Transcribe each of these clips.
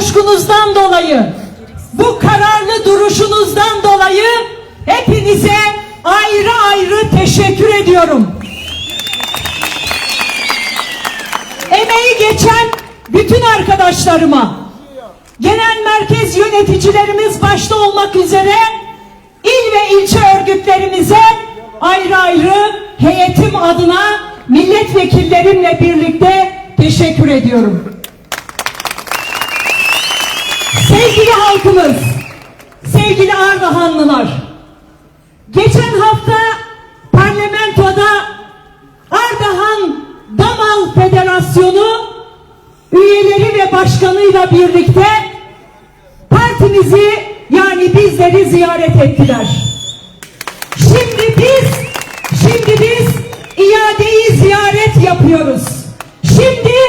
coşkunuzdan dolayı, bu kararlı duruşunuzdan dolayı hepinize ayrı ayrı teşekkür ediyorum. Emeği geçen bütün arkadaşlarıma, genel merkez yöneticilerimiz başta olmak üzere il ve ilçe örgütlerimize ayrı ayrı heyetim adına milletvekillerimle birlikte teşekkür ediyorum. Sevgili halkımız, sevgili Ardahanlılar, geçen hafta parlamentoda Ardahan Damal Federasyonu üyeleri ve başkanıyla birlikte partimizi yani bizleri ziyaret ettiler. Şimdi biz, şimdi biz iadeyi ziyaret yapıyoruz. Şimdi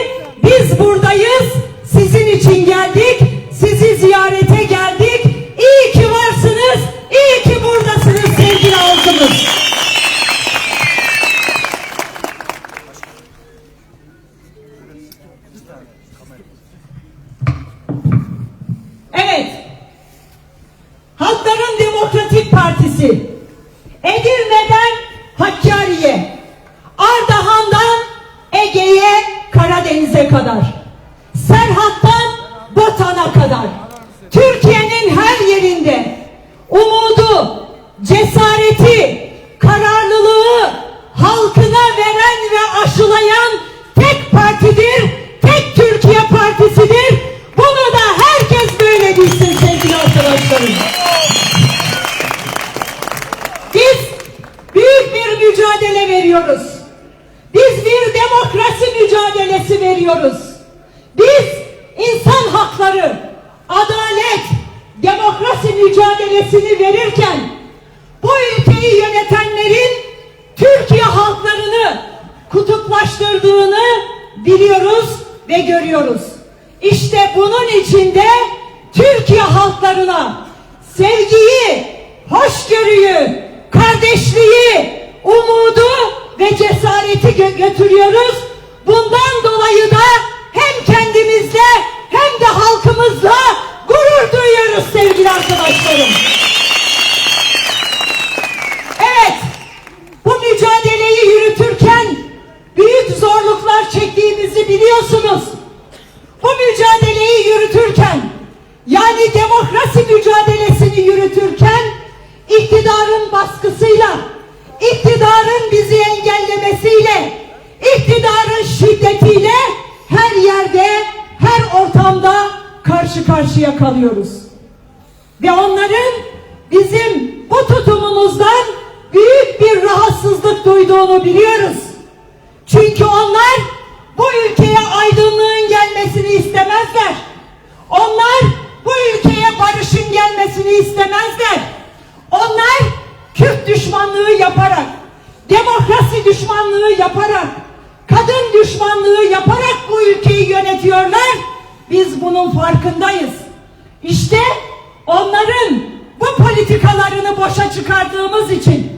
veriyoruz. Biz insan hakları, adalet, demokrasi mücadelesini verirken bu ülkeyi yönetenlerin Türkiye halklarını kutuplaştırdığını biliyoruz ve görüyoruz. İşte bunun içinde Türkiye halklarına sevgiyi, hoşgörüyü, kardeşliği, umudu ve cesareti gö- götürüyoruz. Bundan dolayı da hem kendimizle hem de halkımızla gurur duyuyoruz sevgili arkadaşlarım. Evet, bu mücadeleyi yürütürken büyük zorluklar çektiğimizi biliyorsunuz. Bu mücadeleyi yürütürken, yani demokrasi mücadelesini yürütürken, iktidarın baskısıyla, iktidarın bizi engellemesiyle, iktidarın şiddetiyle her yerde, her ortamda karşı karşıya kalıyoruz. Ve onların bizim bu tutumumuzdan büyük bir rahatsızlık duyduğunu biliyoruz. Çünkü onlar bu ülkeye aydınlığın gelmesini istemezler. Onlar bu ülkeye barışın gelmesini istemezler. Onlar Kürt düşmanlığı yaparak, demokrasi düşmanlığı yaparak, kadın düşmanlığı yaparak bu ülkeyi yönetiyorlar. Biz bunun farkındayız. İşte onların bu politikalarını boşa çıkardığımız için,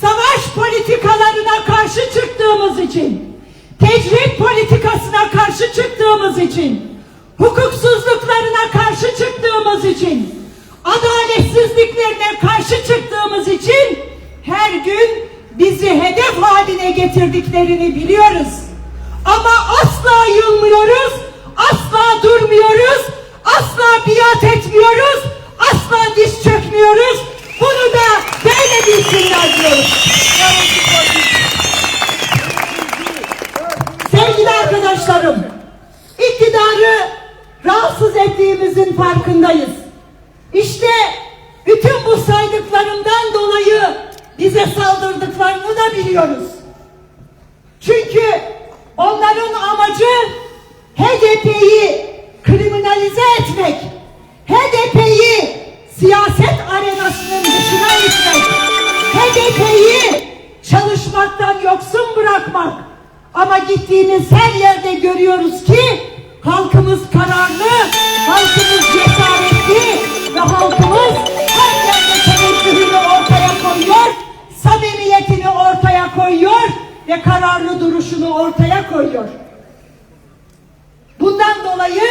savaş politikalarına karşı çıktığımız için, tecrit politikasına karşı çıktığımız için, hukuksuzluklarına karşı çıktığımız için, adaletsizliklerine karşı çıktığımız için her gün bizi hedef haline getirdiklerini biliyoruz. Ama asla yılmıyoruz, asla durmuyoruz, asla biat etmiyoruz, asla diz çökmüyoruz. Bunu da böyle bilsinler diyoruz. Sevgili arkadaşlarım, iktidarı rahatsız ettiğimizin farkındayız. İşte bütün bu saydıklarımdan dolayı bize saldırdıklarını da biliyoruz. Çünkü onların amacı HDP'yi kriminalize etmek, HDP'yi siyaset arenasının dışına itmek, HDP'yi çalışmaktan yoksun bırakmak. Ama gittiğimiz her yerde görüyoruz ki halkımız kararlı, halkımız cesaretli ve halkımız koyuyor ve kararlı duruşunu ortaya koyuyor. Bundan dolayı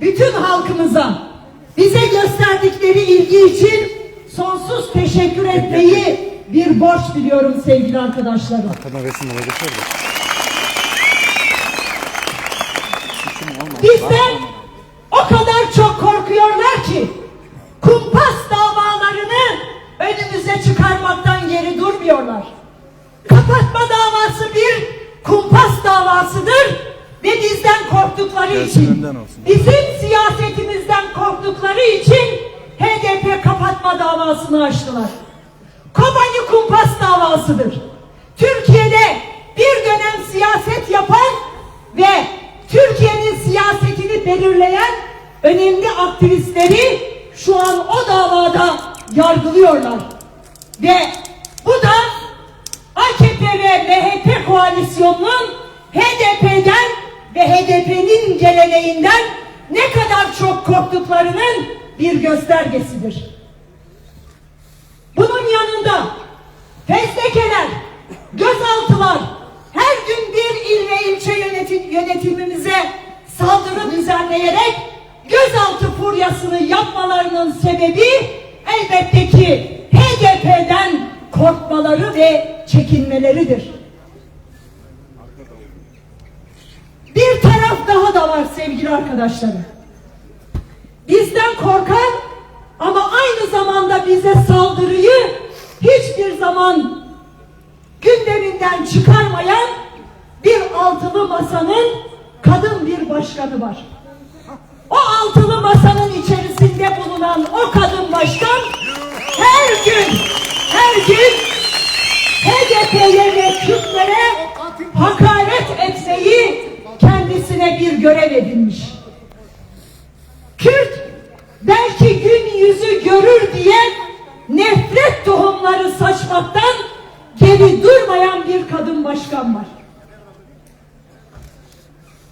bütün halkımıza bize gösterdikleri ilgi için sonsuz teşekkür etmeyi bir borç biliyorum sevgili arkadaşlarım. Arkadan resim alacak orada. Bizden o kadar çok korkuyorlar ki kumpas davalarını önümüze çıkarmaktan geri durmuyorlar. Kapatma davası bir kumpas davasıdır ve bizden korktukları Gelsin için, bizim siyasetimizden korktukları için HDP kapatma davasını açtılar. Kobani kumpas davasıdır. Türkiye'de bir dönem siyaset yapan ve Türkiye'nin siyasetini belirleyen önemli aktivistleri şu an o davada yargılıyorlar. Ve bu da AKP ve MHP koalisyonunun HDP'den ve HDP'nin geleneğinden ne kadar çok korktuklarının bir göstergesidir. Bunun yanında fezlekeler, gözaltılar, her gün bir il ve ilçe yönetim, yönetimimize saldırı düzenleyerek gözaltı furyasını yapmalarının sebebi elbette ki HDP'den korkmaları ve çekinmeleridir. Bir taraf daha da var sevgili arkadaşlarım bizden korkan ama aynı zamanda bize saldırıyı hiçbir zaman gündeminden çıkarmayan bir altılı masanın kadın bir başkanı var. O altılı masanın içerisinde bulunan o kadın başkan her gün her gün HDP'ye Kürtlere hakaret etmeyi kendisine bir görev edinmiş. Kürt belki gün yüzü görür diye nefret tohumları saçmaktan geri durmayan bir kadın başkan var.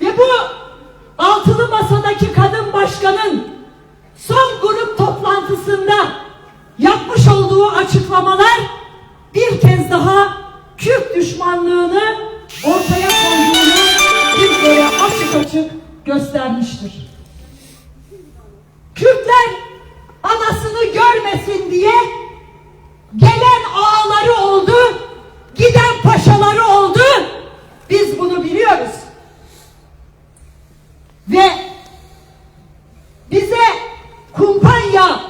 Ve bu altılı masadaki kadın başkanın son grup toplantısında yapmış olduğu açıklamalar bir kez daha Kürt düşmanlığını ortaya koyduğunu bizlere açık açık göstermiştir. Kürtler anasını görmesin diye gelen ağaları oldu, giden paşaları oldu. Biz bunu biliyoruz. Ve bize kumpanya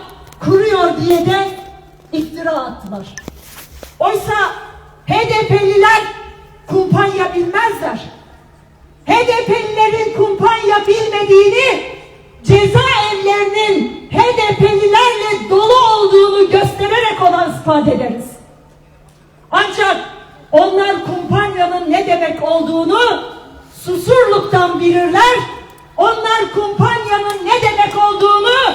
kuruyor diye de iftira attılar. Oysa HDP'liler kumpanya bilmezler. HDP'lilerin kumpanya bilmediğini cezaevlerinin HDP'lilerle dolu olduğunu göstererek ona ispat ederiz. Ancak onlar kumpanyanın ne demek olduğunu susurluktan bilirler. Onlar kumpanyanın ne demek olduğunu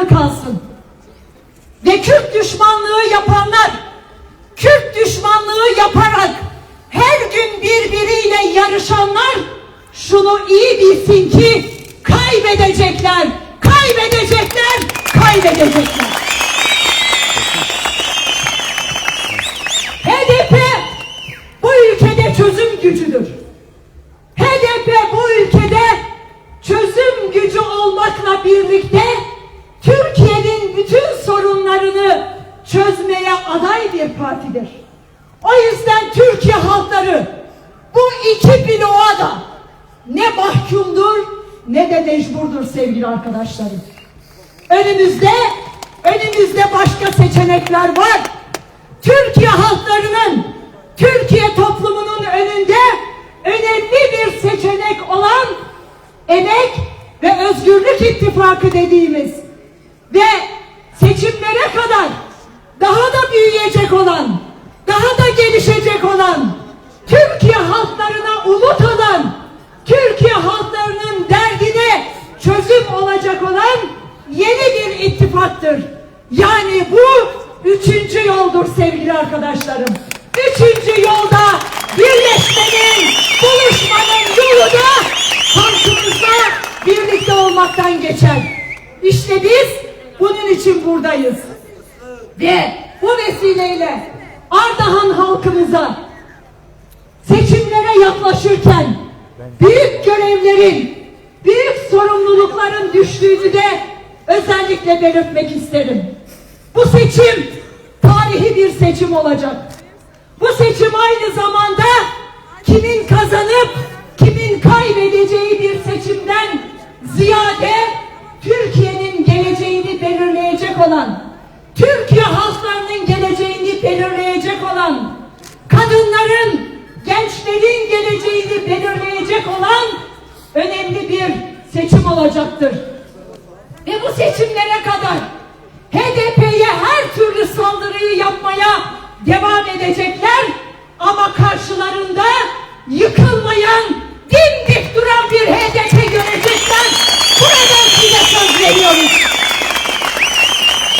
sınırlı kalsın. Ve Kürt düşmanlığı yapanlar, Kürt düşmanlığı yaparak her gün birbiriyle yarışanlar şunu iyi bilsin ki kaybedecekler, kaybedecekler, kaybedecekler. Ne de mecburdur sevgili arkadaşlarım. Önümüzde önümüzde başka seçenekler var. Türkiye halklarının, Türkiye toplumunun önünde önemli bir seçenek olan emek ve özgürlük ittifakı dediğimiz ve seçimlere kadar daha da büyüyecek olan, daha da gelişecek olan, yeni bir ittifaktır. Yani bu üçüncü yoldur sevgili arkadaşlarım. Üçüncü yolda birleşmenin, buluşmanın yolu da halkımızla birlikte olmaktan geçer. İşte biz bunun için buradayız. Ve bu vesileyle Ardahan halkımıza seçimlere yaklaşırken büyük görevlerin, büyük sorumlulukların düştüğünü de özellikle belirtmek isterim. Bu seçim tarihi bir seçim olacak. Bu seçim aynı zamanda kimin kazanıp kimin kaybedeceği bir seçimden ziyade Türkiye'nin geleceğini belirleyecek olan, Türkiye halklarının geleceğini belirleyecek olan, kadınların, gençlerin geleceğini belirleyecek olan önemli bir seçim olacaktır. Ve bu seçimlere kadar HDP'ye her türlü saldırıyı yapmaya devam edecekler ama karşılarında yıkılmayan, dimdik duran bir HDP görecekler. Buradan size söz veriyoruz.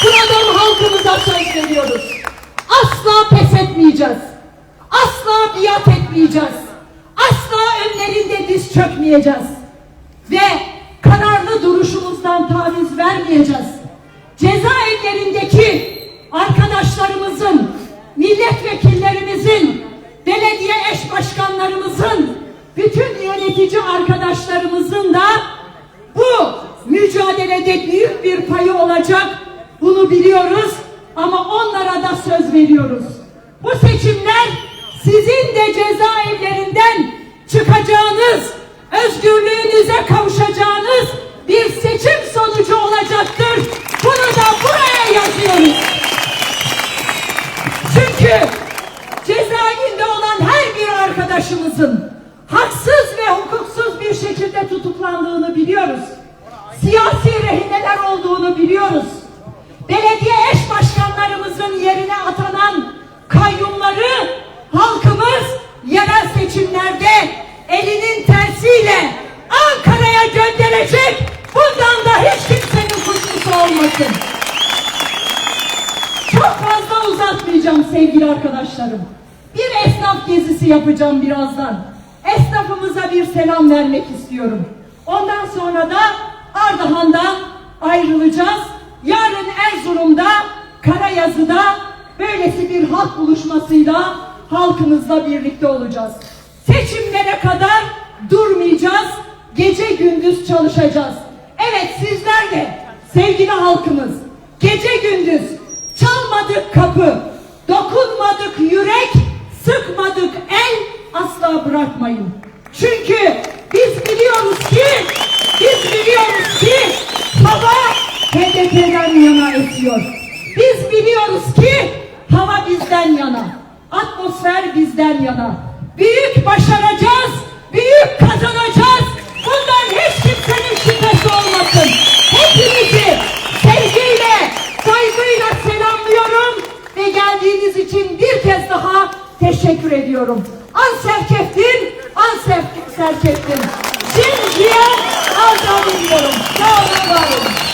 Buradan halkımıza söz veriyoruz. Asla pes etmeyeceğiz. Asla biat etmeyeceğiz. Asla önlerinde diz çökmeyeceğiz. Olacak. Bunu biliyoruz ama onlara da söz veriyoruz. Bu seçimler sizin de cezaevlerinden çıkacağınız, özgürlüğünüze kavuşacağınız bir seçim sonucu olacaktır. Bunu da buraya yazıyoruz. Çünkü cezaevinde olan her bir arkadaşımızın haksız ve hukuksuz bir şekilde tutuklandığını biliyoruz. Olduğunu biliyoruz. Belediye eş başkanlarımızın yerine atanan kayyumları halkımız yerel seçimlerde elinin tersiyle Ankara'ya gönderecek. Bundan da hiç kimsenin kuşkusu olmasın. Çok fazla uzatmayacağım sevgili arkadaşlarım. Bir esnaf gezisi yapacağım birazdan. Esnafımıza bir selam vermek istiyorum. Ondan sonra da Ardahan'dan ayrılacağız. Yarın Erzurum'da, Karayazı'da böylesi bir halk buluşmasıyla halkımızla birlikte olacağız. Seçimlere kadar durmayacağız. Gece gündüz çalışacağız. Evet sizler de sevgili halkımız gece gündüz çalmadık kapı, dokunmadık yürek, sıkmadık el asla bırakmayın. Çünkü biz biliyoruz ki biz biliyoruz ki hava HDP'den yana esiyor. Biz biliyoruz ki hava bizden yana. Atmosfer bizden yana. Büyük başaracağız, büyük kazanacağız. Bundan hiç kimsenin şüphesi olmasın. Hepinizi sevgiyle, saygıyla selamlıyorum ve geldiğiniz için bir kez daha teşekkür ediyorum. Anserkeftin, Anserkeftin. Şimdiye arz ediyorum. Sağ olun, var olun.